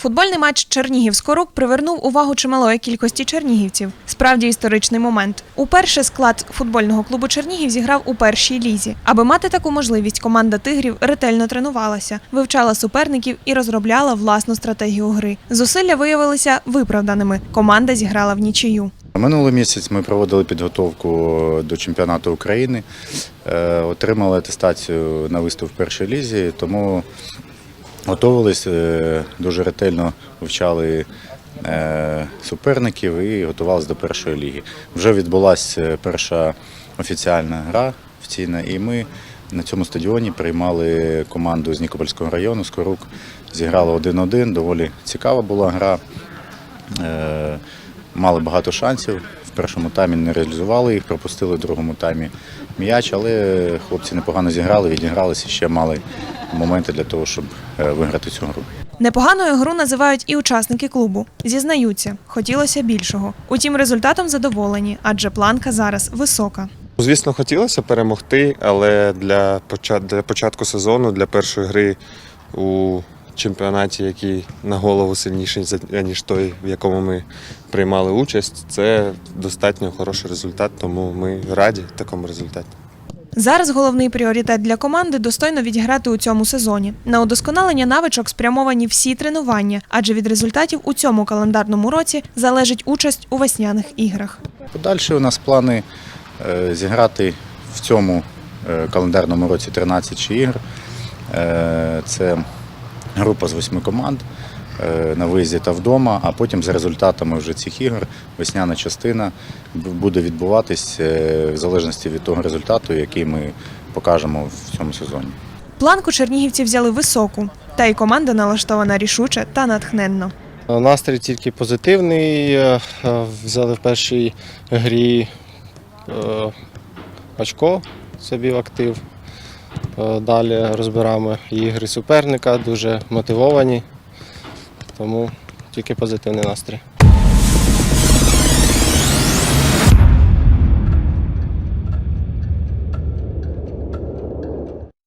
Футбольний матч Чернігів-Скорук привернув увагу чималої кількості чернігівців. Справді історичний момент. Уперше склад футбольного клубу Чернігів зіграв у першій лізі. Аби мати таку можливість, команда тигрів ретельно тренувалася, вивчала суперників і розробляла власну стратегію гри. Зусилля виявилися виправданими. Команда зіграла в нічию. Минулий місяць ми проводили підготовку до чемпіонату України, е, отримали атестацію на виступ в першій лізі, тому готувались, е, дуже ретельно вивчали е, суперників і готувалися до першої ліги. Вже відбулася перша офіціальна гра офіційна, і ми на цьому стадіоні приймали команду з Нікопольського району Скорук. Зіграли 1-1, доволі цікава була гра. Е, Мали багато шансів. Першому таймі не реалізували їх, пропустили в другому таймі м'яч, але хлопці непогано зіграли, відігралися, ще мали моменти для того, щоб е, виграти цю гру. Непоганою гру називають і учасники клубу. Зізнаються, хотілося більшого. Утім, результатом задоволені, адже планка зараз висока. Звісно, хотілося перемогти, але для для початку сезону, для першої гри у чемпіонаті, який на голову сильніший, за- ніж той, в якому ми приймали участь, це достатньо хороший результат, тому ми раді такому результаті. Зараз головний пріоритет для команди достойно відіграти у цьому сезоні. На удосконалення навичок спрямовані всі тренування, адже від результатів у цьому календарному році залежить участь у весняних іграх. Подальші у нас плани е, зіграти в цьому е, календарному році 13 ігр. Е, Це група з восьми команд е, на виїзді та вдома, а потім за результатами вже цих ігор весняна частина буде відбуватись е, в залежності від того результату, який ми покажемо в цьому сезоні. Планку чернігівці взяли високу, та й команда налаштована рішуче та натхненно. Настрій тільки позитивний. е, Взяли в першій грі очко собі в актив. Е, Далі розбираємо ігри суперника, дуже мотивовані, тому тільки позитивний настрій.